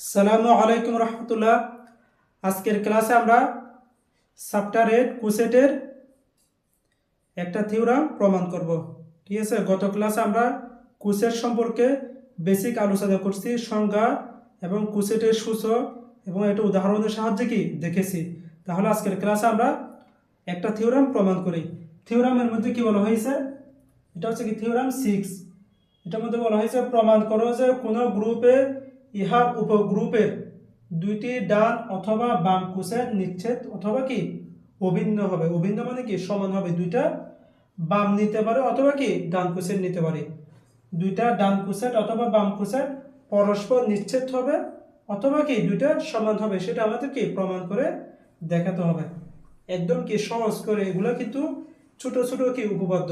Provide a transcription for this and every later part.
সালামু আলাইকুম রহমতুল্লাহ। আজকের ক্লাসে আমরা সাপ্টারের, কুসেটের একটা থিওরাম প্রমাণ করব। ঠিক আছে? গত ক্লাসে আমরা কুসেট সম্পর্কে বেসিক আলোচনা করছি, সংজ্ঞা এবং কুসেটের সূচক এবং এটা উদাহরণের সাহায্যে কি? দেখেছি। তাহলে আজকের ক্লাসে আমরা একটা থিওরাম প্রমাণ করি। থিওরামের মধ্যে কি বলা হয়েছে? এটা হচ্ছে কি? Theorem six. এটার মধ্যে বলা হয়েছে, প্রমাণ করো যে কোনো গ্রুপে ইহার উপগ্রুপের দুইটি ডান অথবা বাম কুসের নিচ্ছেদ অথবা কি? অভিন্ন হবে। অভিন্ন মানে কি? সমান হবে। দুইটা বাম নিতে পারে অথবা কি? ডান কুসের নিতে পারে। দুইটা ডান কুসেট অথবা বাম কুসেট পরস্পর নিচ্ছেদ হবে অথবা কি? দুইটা সমান হবে। সেটা আমাদের কি? প্রমাণ করে দেখাতে হবে। একদম কি? সহজ করে। এগুলো কিন্তু ছোট ছোট কি? উপপাদ্য।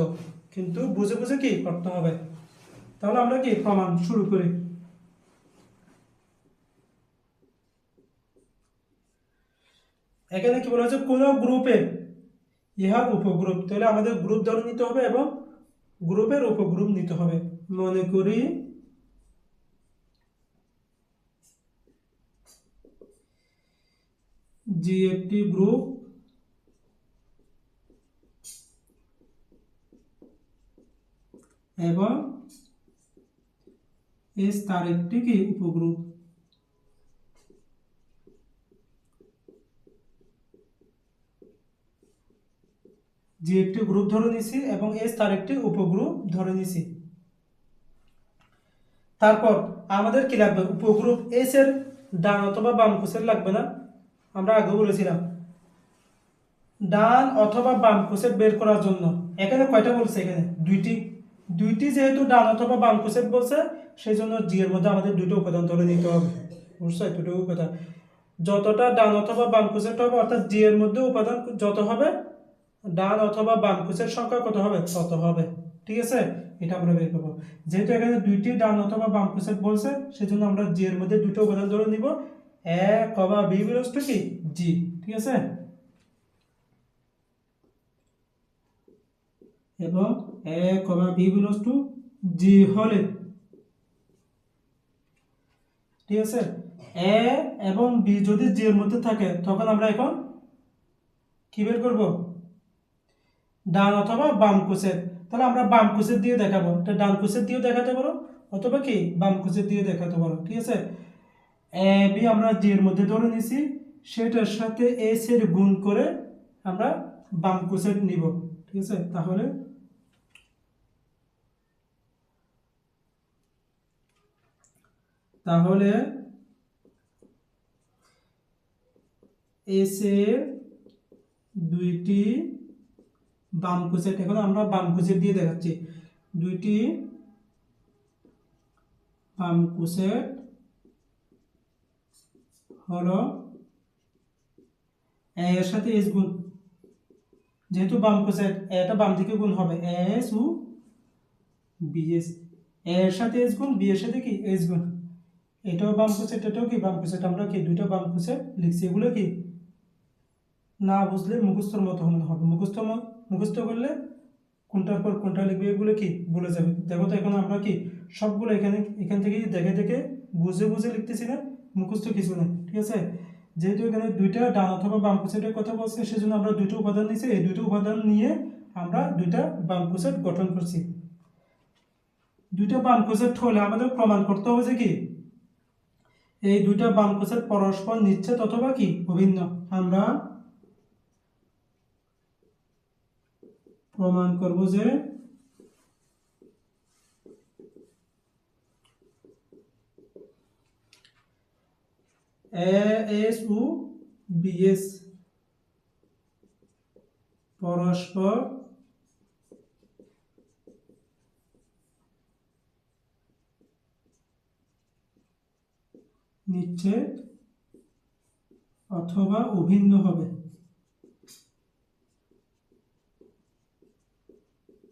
কিন্তু বুঝে বুঝে কি করতে হবে? তাহলে আমরা কি? প্রমাণ শুরু করি। এখানে কি বলা হচ্ছে কোন গ্রুপে? ইহার উপগ্রুপ। তাহলে আমাদের গ্রুপ ধরে নিতে হবে এবং গ্রুপের উপগ্রুপ নিতে হবে। মনে করি জি একটি গ্রুপ এবং এস তার একটি কি? উপগ্রুপ। যে একটি গ্রুপ ধরে নিছি এবং এস তার একটি উপগ্রুপ ধরে নিছি। তারপর আমাদের কি লাগবে? উপগ্রুপ এস এর ডান অথবা বাম কোষের লাগবে না? আমরা আগে বলেছিলাম। ডান অথবা বাম কোষের বের করার জন্য। এখানে কয়টা বলছে? এখানে দুইটি। দুইটি যেহেতু ডান অথবা বাম কোষের বলছে সেই জন্য জি এর মধ্যে আমাদের দুটো উপাদান ধরে নিতে হবে। বুঝছ? এতটুকু কথা। যতটা ডান অথবা বাম কোষেরটা হবে, অর্থাৎ জি এর মধ্যে উপাদান যত হবে ডান অথবা বাম কোষের সংখ্যা কত হবে? তত হবে? ঠিক আছে? এটা আমরা বের করব। যেহেতু এখানে দুইটি ডান অথবা বাম কোষের বলছে সেজন্য আমরা জি এর মধ্যে দুটো উপাদান ধরে নিব। এ কবা বি বিলস টু কি? জি। ঠিক আছে? এবং এ কবা বি বিলস টু জি হলে? ঠিক আছে? এ এবং বি যদি জি এর মধ্যে থাকে, তখন আমরা এখন কি বের করব? ডান অথবা বাম কুচের তাহলে আমরা বাম কুচের দিয়ে দেখাবো। এটা ডান কুচের দিয়েও দেখাতে পারো, অথবা কি? বাম কুচের দিয়ে দেখাতে পারো, ঠিক আছে? এ, বি আমরা জি এর মধ্যে ধরে নিছি, সেটার সাথে এস এর গুণ করে আমরা বাম কুচের নিব, ঠিক আছে? তাহলে তাহলে এস এর দুইটি বাম কুচেট এখন আমরা বাম কুচেট দিয়ে দেখাচ্ছি। দুইটি বাম কুচেট হলো এ এর সাথে এস গুণ। যেহেতু বাম কুচেট এটা বাম দিকে গুণ হবে। এস ও বিএস এর সাথে এস গুণ বি এর সাথে কি? এস গুণ। এটাও বাম কুচেট এটাও কি? বাম কুচেট আমরা কি? দুইটা বাম কুচেট লিখছি। এগুলো কি? না বুঝলে মুখস্থর মতো হবে মুখস্থ মুখস্থ করলে কোনটার পর কোনটা লিখবে এগুলো কি বলে যাবে। দেখো তো এখন আমরা কি সবগুলো এখানে, এখান থেকে দেখে দেখে বুঝে বুঝে লিখতেছি না, মুখস্থ কিছু না ঠিক আছে? যেহেতু এখানে দুইটা ডান অথবা বাম কুসেটের কথা বলছে, সেজন্য আমরা দুটো উপাদান নিয়েছি। এই দুটো উপাদান নিয়ে আমরা দুইটা বাম কুসেট গঠন করছি। দুইটা বাম কুসেট হলে আমাদের প্রমাণ করতে হবে যে কি? এই দুইটা বাম কুসেট পরস্পর নিচ্ছেদ অথবা কি? অভিন্ন। আমরা প্রমাণ করব যে এস ও বিএস পরস্পর নিচ্ছেদ অথবা অভিন্ন হবে।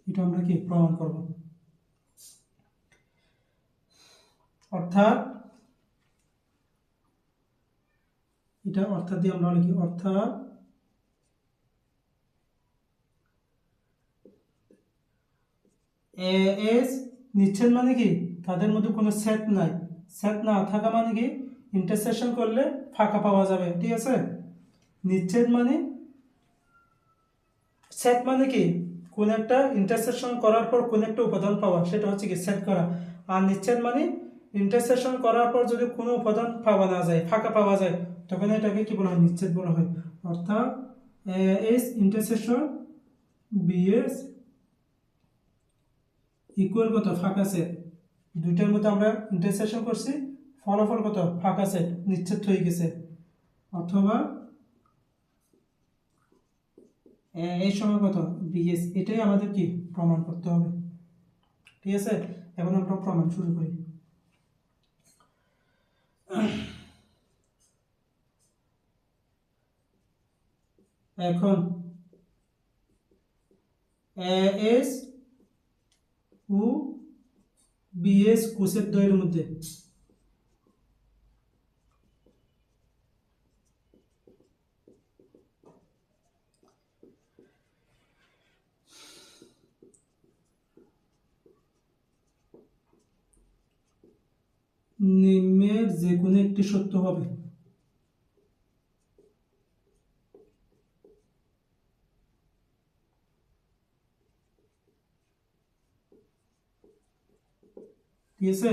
এটা আমরা কি প্রমাণ করব? অর্থাৎ, এটা অর্থাৎ দিয়ে আমরা লিখি, অর্থাৎ এস নিচ্ছেদ মানে কি? তাদের মধ্যে কোনো সেট নাই। সেট না থাকা মানে কি? ইন্টারসেকশন করলে ফাঁকা পাওয়া যাবে, ঠিক আছে? নিচ্ছেদ মানে সেট মানে কি? কোন একটা ইন্টারসেকশন করার পর কোন একটা উপাদান পাওয়া, সেটা হচ্ছে কি সেট করা। আর নিচ্ছেদ মানে ইন্টারসেকশন করার পর যদি কোনো উপাদান পাওয়া না যায়, ফাঁকা পাওয়া যায়, তখন এটাকে কি বলা হয়? নিচ্ছেদ বলা হয়। অর্থাৎ এস ইন্টারসেকশন বিএস ইকুয়াল কত? ফাঁকা সেট দুইটার মধ্যে আমরা ইন্টারসেকশন করছি, ফলাফল কত? ফাঁকা সেট নিচ্ছেদ হয়ে গেছে। অথবা এ- এই সময় কত বিএস এটাই আমাদের কি প্রমাণ করতে হবে। ঠিক আছে? এখন আমরা প্রমাণ শুরু করি। এখন এস ও বিএস কোষের দ্বয়ের মধ্যে নিম্নের যে কোনো একটি সত্য হবে। ঠিক আছে?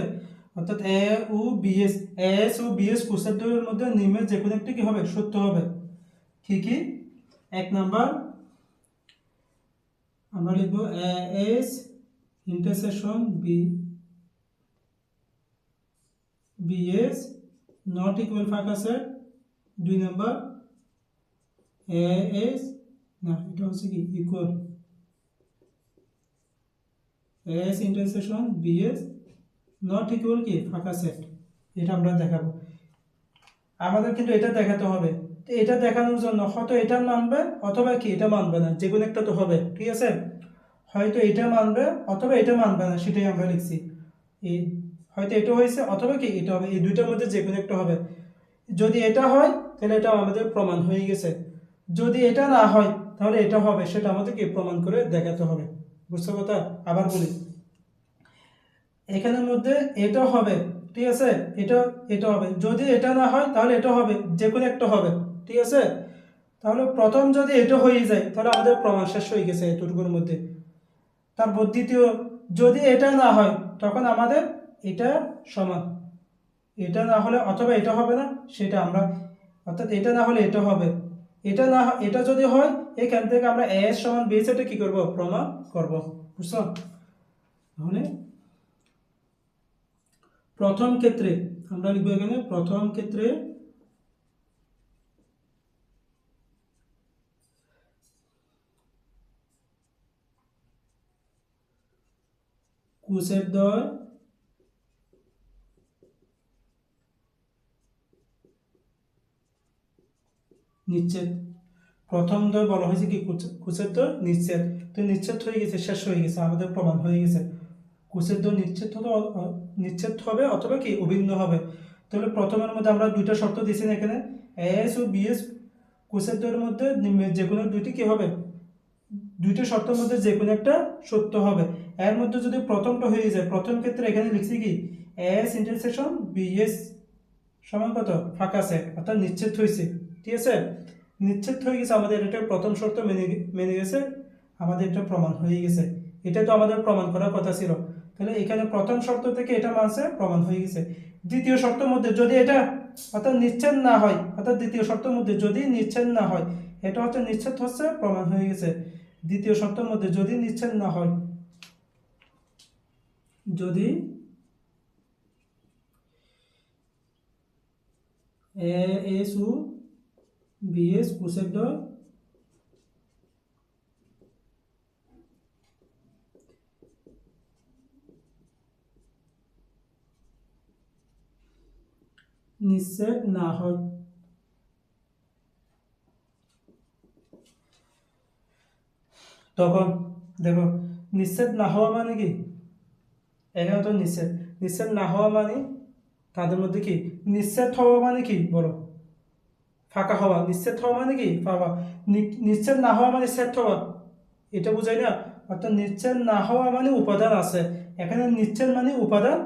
অর্থাৎ এ ও বিএস এস ও বিএস কোষের মধ্যে নিম্নের যে কোনো একটি কি হবে? সত্য হবে। কি কি? এক নাম্বার, আমরা লিখব S intersection B BS not equal ফাঁকা সেট দুই নাম্বার এস না, এটা হচ্ছে কি? Equal S intersection BS not equal কি? ফাঁকা সেট এটা আমরা দেখাবো। আমাদের কিন্তু এটা দেখাতে হবে। এটা দেখানোর জন্য হয়তো এটা মানবে অথবা কি? এটা মানবে না। যে কোনো একটা তো হবে। ঠিক আছে? হয়তো এটা মানবে অথবা এটা মানবে না, সেটাই আমরা লিখছি। হয়তো এটা হয়েছে অথবা কি, এটা হবে, এই দুইটার মধ্যে যে কোনো একটা হবে। যদি এটা হয়, তাহলে এটা আমাদের প্রমাণ হয়ে গেছে। যদি এটা না হয়, তাহলে এটা হবে, সেটা আমাদেরকে প্রমাণ করে দেখাতে হবে। বুঝছ কথা? আবার বলি। এখানের মধ্যে এটা হবে, ঠিক আছে? এটা এটা হবে। যদি এটা না হয়, তাহলে এটা হবে, যে কোনো একটা হবে, ঠিক আছে? তাহলে প্রথম যদি এটা হয়ে যায়, তাহলে আমাদের প্রমাণ শেষ হয়ে গেছে এতটুকুর মধ্যে। তারপর দ্বিতীয়, যদি এটা না হয়, তখন আমাদের এটা সমান। এটা না হলে অথবা এটা হবে না, সেটা আমরা অর্থাৎ এটা না হলে এটা হবে। এটা না এটা যদি হয়, এখান থেকে আমরা এস সমান বি সেটা কি করব? প্রমাণ করব। বুঝছ? তাহলে প্রথম ক্ষেত্রে আমরা লিখব এখানে, প্রথম ক্ষেত্রে কুশের দয় নিচ্ছেদ প্রথম দয় বলা হয়েছে কি? কুচ- কুশের দয় নিচ্ছেদ তো নিচ্ছেদ হয়ে গেছে, শেষ হয়ে গেছে, আমাদের প্রমাণ হয়ে গেছে। কুশের দয় নিচ্ছেদ হতে নিচ্ছেদ হবে অথবা কি? অভিন্ন হবে। তাহলে প্রথমের মধ্যে আমরা দুইটা শর্ত দিয়েছি না এখানে? এস ও বিএস কোষের দয়ের মধ্যে যে কোনো দুইটি কি হবে? দুইটা শর্তের মধ্যে যে কোনো একটা সত্য হবে। এর মধ্যে যদি প্রথমটা হয়ে যায়, প্রথম ক্ষেত্রে এখানে লিখছি কি? এস ইন্টারসেকশন বিএস সমান কত? ফাঁকা সেট, অর্থাৎ নিশ্চিত হয়েছে। ঠিক আছে? নিশ্চিত হয়ে গেছে, আমাদের এটা প্রথম শর্ত মেনে মেনে গেছে। আমাদের এটা প্রমাণ হয়ে গেছে। এটা তো আমাদের প্রমাণ করার কথা ছিল। তাহলে এখানে প্রথম শর্ত থেকে এটা মানছে, প্রমাণ হয়ে গেছে। দ্বিতীয় শর্তের মধ্যে যদি এটা অর্থাৎ নিচ্ছেদ না হয়, অর্থাৎ দ্বিতীয় শর্তের মধ্যে যদি নিচ্ছেদ না হয়, এটা হচ্ছে নিচ্ছেদ হচ্ছে, প্রমাণ হয়ে গেছে। দ্বিতীয় শর্তের মধ্যে যদি নিচ্ছেদ না হয়, যদি এ ও বিএস দয় নিশ্চয় না হয়। তখন দেখো নিশ্চিত না হওয়া মানে কি? এখানে তো নিশ্চিত নিশ্চিত না হওয়া মানে তাদের মধ্যে কি? নিশ্চিত হওয়া মানে কি? বলো। ফাঁকা হওয়া, নিশ্চিত হওয়া মানে কি? পাওয়া নিশ্চিত না হওয়া মানে সেট হওয়া। এটা বুঝাই না? অর্থাৎ নিশ্চিত না হওয়া মানে উপাদান আছে। এখানে নিশ্চিত মানে উপাদান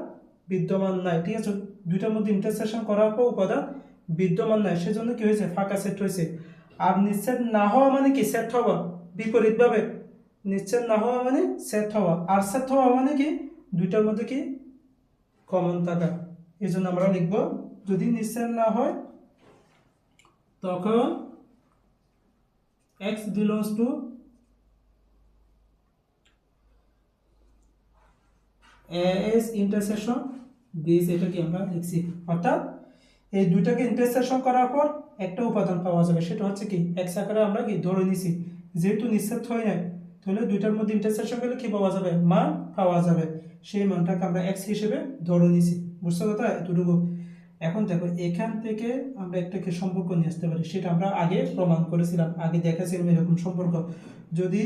বিদ্যমান নাই। ঠিক আছে? দুইটার মধ্যে ইন্টারসেকশন করার পর উপাদান বিদ্যমান নাই। সেজন্য কি হয়েছে? ফাঁকা সেট হয়েছে। আর নিশ্চেদ না হওয়া মানে কি? সেট হওয়া। বিপরীতভাবে। নিশ্চেদ না হওয়া মানে সেট হওয়া। আর সেট হওয়া মানে কি? দুইটার মধ্যে কি? কমন থাকা এই জন্য আমরা লিখব, যদি নিশ্চেদ না হয় তখন x belongs to as intersection base এটা কি আমরা লিখছি? অর্থাৎ এই দুইটাকে ইন্টারসেকশন করার পর একটা উপাদান পাওয়া যাবে। সেটা হচ্ছে কি, x আকারে আমরা কি ধরে নিছি? যেহেতু নিশ্চিত হয় নাই, তাহলে দুইটার মধ্যে ইন্টারসেকশন করলে কি পাওয়া যাবে? মান পাওয়া যাবে। সেই মানটাকে আমরা এক্স হিসেবে ধরে নিছি। বুঝতে কথা? এতটুকু। এখন দেখো, এখান থেকে আমরা একটাকে সম্পর্ক নিয়ে আসতে পারি। সেটা আমরা আগে প্রমাণ করেছিলাম, আগে দেখেছিলাম এরকম সম্পর্ক। যদি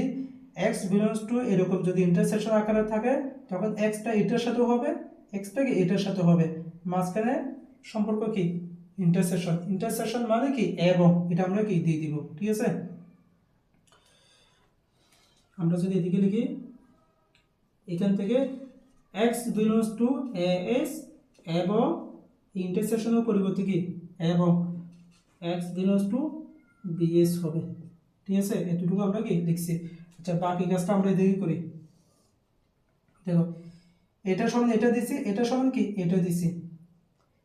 এক্স বিলংস টু এরকম যদি ইন্টারসেকশন আকারে থাকে, তখন এক্সটা এটার সাথে হবে এক্সটা কি এটার সাথে হবে। মাঝখানে সম্পর্ক কি? ইন্টারসেকশন ইন্টারসেকশন মানে কি? এবং। এটা আমরা কি? দিয়ে দিব। ঠিক আছে? আমরা যদি এদিকে লিখি, এখান থেকে X belongs to A S এবং ইন্টারসেকশনের পরিবর্তে কি? এবং এক্স বিলংস টু বিএস হবে। ঠিক আছে? এতটুকু আমরা কি লিখছি? আচ্ছা বাকি কাজটা আমরা এদিকে করি। দেখো, এটা সমান এটা দিছি, এটা সমান কি? এটা দিছি।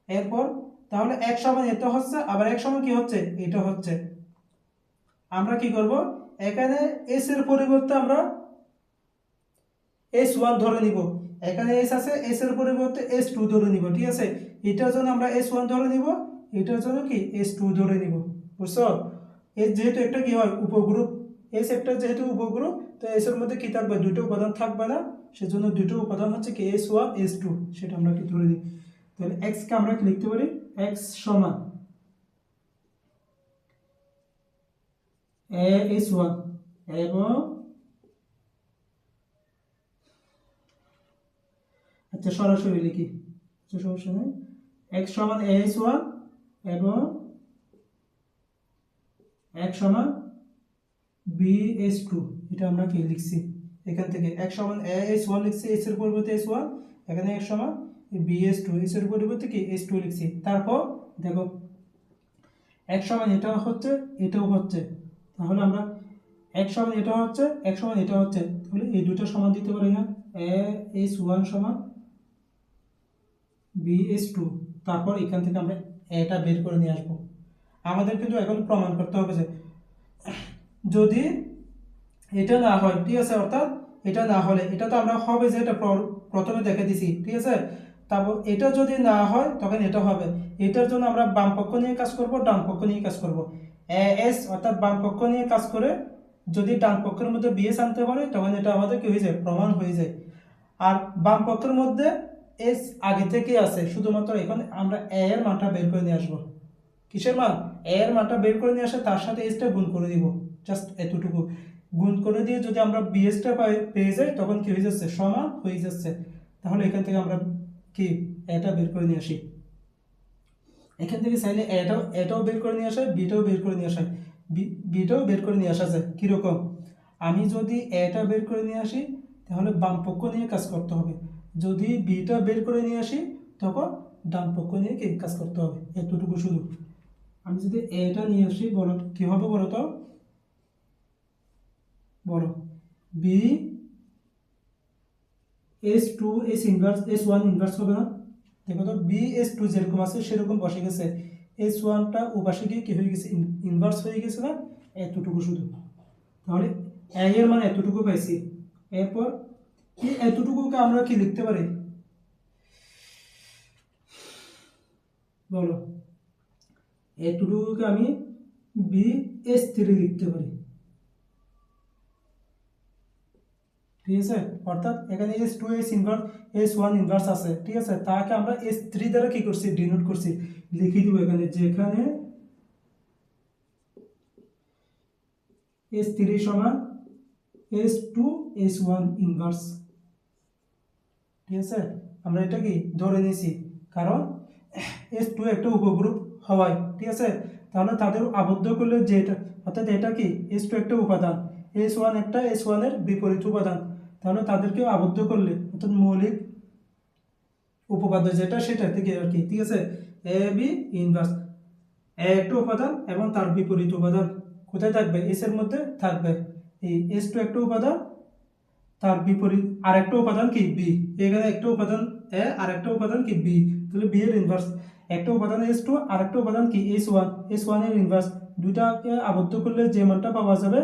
এরপর, তাহলে এক সমান এটা হচ্ছে, আবার এক সমান কি হচ্ছে? এটা হচ্ছে। আমরা কি করব? এখানে এস এর পরিবর্তে আমরা এস ওয়ান ধরে নিব। এখানে এস আছে এস এর পরিবর্তে এস টু ধরে নিব, ঠিক আছে? এটার জন্য আমরা এস ওয়ান ধরে নিব, এটার জন্য কি? এস টু ধরে নিব, বুঝছ? এস যেহেতু একটা কি হয়? উপগ্রুপ। এস একটা যেহেতু উপগ্রুপ, তো এস এর মধ্যে কি থাকবে? দুটো উপাদান থাকবে না। সেজন্য দুটো উপাদান হচ্ছে কি? এস ওয়ান এস টু সেটা আমরা কি ধরে নিই। তাহলে এক্সকে আমরা লিখতে পারি? এক্স সমান এস ওয়ান এবং আচ্ছা সরাসরি লিখি। সমস্যা নেই। এক্স সমান এস ওয়ান এবং এক সমান বি এস টু এটা আমরা কি লিখছি? এখান থেকে এক সমান এস ওয়ান লিখছি এস এর পরিবর্তে এস ওয়ান এখানে এক সমান বি এস টু এস এর পরিবর্তে কি? এস টু লিখছি। তারপর দেখো, এক সমান এটাও হচ্ছে এটাও হচ্ছে। তাহলে আমরা এক সমান এটা হচ্ছে, এক সমান এটা হচ্ছে। তাহলে এই দুটো সমান দিতে পারি না। এ এস ওয়ান সমান বি এস টু তারপর এখান থেকে আমরা এটা বের করে নিয়ে আসব। আমাদের কিন্তু এখন প্রমাণ করতে হবে যে, যদি এটা না হয়, ঠিক আছে, অর্থাৎ এটা না হলে, এটা তো আমরা হবে যে এটা প্রথমে দেখে দিছি, ঠিক আছে? তারপর এটা যদি না হয়, তখন এটা হবে। এটার জন্য আমরা বাম পক্ষ নিয়ে কাজ করব, ডান পক্ষ নিয়ে কাজ করব। এস অর্থাৎ বাম পক্ষ নিয়ে কাজ করে যদি ডান পক্ষের মধ্যে বিএস আনতে পারে, তখন এটা আমাদের কি হয়ে যায়? প্রমাণ হয়ে যায়। আর বাম পক্ষের মধ্যে এস আগে থেকে আছে, শুধুমাত্র এখন আমরা এ এর মানটা বের করে নিয়ে আসব। কিসের মান? এ এর মানটা বের করে নিয়ে আসে তার সাথে এসটা গুণ করে দিব জাস্ট এতটুকু। গুণ করে দিয়ে যদি আমরা বিএসটা পাই, পেয়ে যাই, তখন কি হয়ে যাচ্ছে? সমান হয়ে যাচ্ছে। তাহলে এখান থেকে আমরা কি? এটা বের করে নিয়ে আসি। এখান থেকে চাইলে এটাও এটাও বের করে নিয়ে আসা বিটাও বের করে নিয়ে আসা বিটাও বের করে নিয়ে আসা যায়, কীরকম? আমি যদি এটা বের করে নিয়ে আসি, তাহলে বাম পক্ষ নিয়ে কাজ করতে হবে। যদি বিটা বের করে নিয়ে আসি, তখন ডান পক্ষ নিয়ে কি কাজ করতে হবে? এতটুকু শুধু। আমি যদি এটা নিয়ে আসি, বলো কি হবে বলো তো? বলো। B S two S inverse S one inverse হবে না? দেখো তো বি এস টু যেরকম আছে, সেরকম বসে গেছে। এস ওয়ানটা ও পাশে গিয়ে কি হয়ে গেছে? ইনভার্স হয়ে গেছে না? এতটুকু শুধু। তাহলে এ এর মানে এতটুকু পাইছি। এরপর এতটুকুকে আমরা কি লিখতে পারি? বলো। এতটুকুকে আমি বি এস থ্রি লিখতে পারি। ঠিক আছে? অর্থাৎ এখানে S two S inverse S one inverse আছে, ঠিক আছে? তাকে আমরা এস থ্রি দ্বারা কি করছি? ডিনোট করছি। লিখে দিব এখানে যেখানে এস থ্রি সমান S two S one inverse ঠিক আছে? আমরা এটা কি ধরে নিয়েছি কারণ এস টু একটা উপগ্রুপ হওয়ায়, ঠিক আছে? তাহলে তাদের আবদ্ধ করলে যে এটা অর্থাৎ এটা কি? এস টু একটা উপাদান। এস ওয়ান একটা এস ওয়ানের বিপরীত উপাদান। তাহলে তাদেরকে আবদ্ধ করলে, অর্থাৎ মৌলিক উপপাদ্য যেটা, সেটা থেকে আর কি, ঠিক আছে? এ বি ইনভার্স এ একটা উপাদান এবং তার বিপরীত উপাদান কোথায় থাকবে? এস এর মধ্যে থাকবে। এই এস টু একটা উপাদান তার বিপরীত আরেকটা উপাদান কি? বি এখানে একটা উপাদান এ আর একটা উপাদান কি? বি তাহলে বি এর ইনভার্স একটা উপাদান এস টু আর একটা উপাদান কি? এস ওয়ান এস ওয়ানের ইনভার্স দুইটাকে আবদ্ধ করলে যে মানটা পাওয়া যাবে,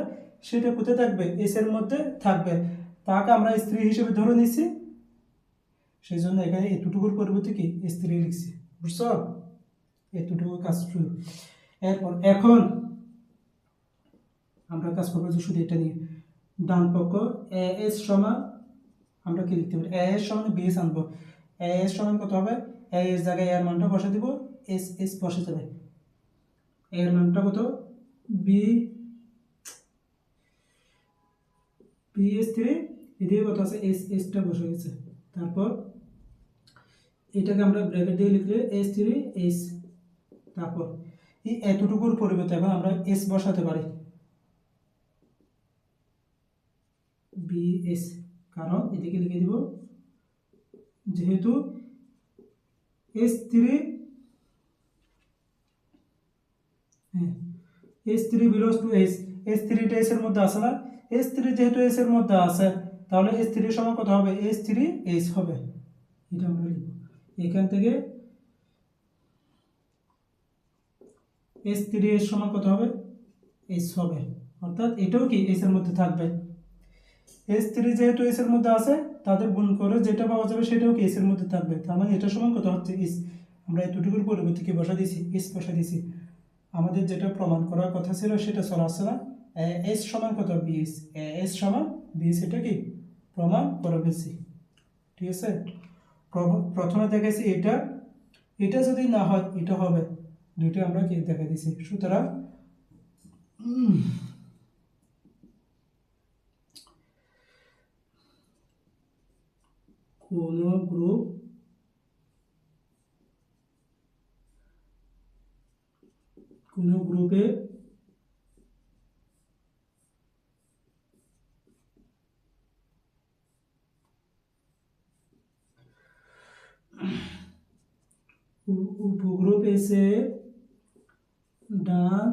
সেটা কোথায় থাকবে? এস এর মধ্যে থাকবে। তাকে আমরা স্ত্রী হিসেবে ধরে নিচ্ছি সেই জন্য এখানে এতটুকুর পরিবর্তে কি? স্ত্রী লিখছি। বুঝছ? এতটুকু কাজ এরপর এখন আমরা কাজ করব শুধু এটা নিয়ে। ডান পক্ষ, এ, এস সমান, আমরা কি লিখতে পারি? এ, এস সমান বি এস আনব। এ, এস সমান কত হবে? এ, এস জায়গায় এর মানটা বসে দিব, এস এস বসে যাবে। এর মানটা কত? বি বি এস থ্রি এদিকে কত আছে? এস এসটা বসে গেছে। তারপর এটাকে আমরা ব্র্যাকেট দিয়ে লিখলে এস থ্রি, এস। তারপর এই এতটুকুর পরিবর্তে এখন আমরা এস বসাতে পারি। বিএস কারণ এদিকে লিখে দিব, যেহেতু এস থ্রি হ্যাঁ S three belongs to S S থ্রিটা এস এর মধ্যে আছে না? এস থ্রি যেহেতু এস এর মধ্যে আছে, তাহলে এস থ্রির সময় কত হবে? এস থ্রি এস হবে। এটা আমরা লিখব। এখান থেকে এস থ্রি এর সমান কত হবে? এস হবে। অর্থাৎ এটাও কি এস এর মধ্যে থাকবে? এস থ্রি যেহেতু এস এর মধ্যে আছে, তাদের গুণ করে যেটা পাওয়া যাবে সেটাও কি এস এর মধ্যে থাকবে? তার মানে এটা সমান কত হচ্ছে ইস আমরা এতটুকুর পরিবর্তে কি বসা দিয়েছি? এস বসা দিয়েছি। আমাদের যেটা প্রমাণ করার কথা ছিল সেটা চলে আসছে না? এস সমান কত? বিএস এস সমান বিএস এটা কি? প্রমাণ করে ফেলছি। ঠিক আছে? প্রথমে দেখেছি এটা। এটা যদি না হয়, এটা হবে। দুইটা আমরা কি দেখা দিছি সুতরাং কোনো গ্রুপ কোনো গ্রুপে উপ- উপগ্রুপ এসে ডান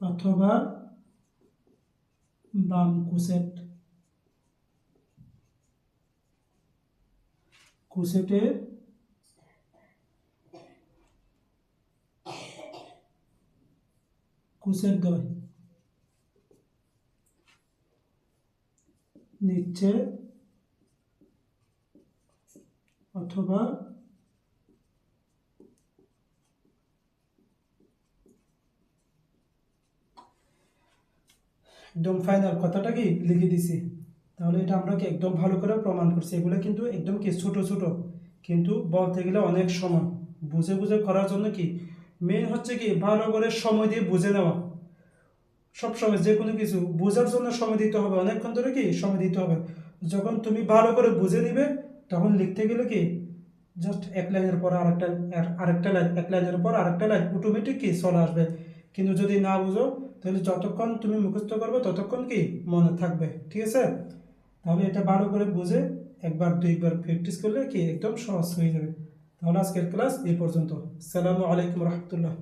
অথবা বাম কুসেট কুসেট দয় নিচ্ছে অথবা একদম ফাইনাল কথাটা কি? লিখে দিছি। তাহলে এটা আমরা একদম ভালো করে প্রমাণ করছি। এগুলো কিন্তু একদম কি ছোট ছোট, কিন্তু বলতে গেলে অনেক সময়। বুঝে বুঝে করার জন্য কি? মেন হচ্ছে কি, ভালো করে সময় দিয়ে বুঝে নেওয়া। সব সময় যে কোনো কিছু বোঝার জন্য সময় দিতে হবে। অনেকক্ষণ ধরে কি সময় দিতে হবে। যখন তুমি ভালো করে বুঝে নিবে, তখন লিখতে গেলে কি? জাস্ট এক লাইনের পর আরেকটা, আর- আরেকটা লাইন, এক লাইনের পর আরেকটা লাইন অটোমেটিক কি চলে আসবে। কিন্তু যদি না বুঝো, তাহলে যতক্ষণ তুমি মুখস্থ করবে, ততক্ষণ কি মনে থাকবে। ঠিক আছে? তাহলে এটা ভালো করে বুঝে একবার, দুইবার প্র্যাকটিস করলে কি একদম সহজ হয়ে যাবে। তাহলে আজকের ক্লাস এই পর্যন্ত। সালামু আলাইকুম রহমতুল্লাহ।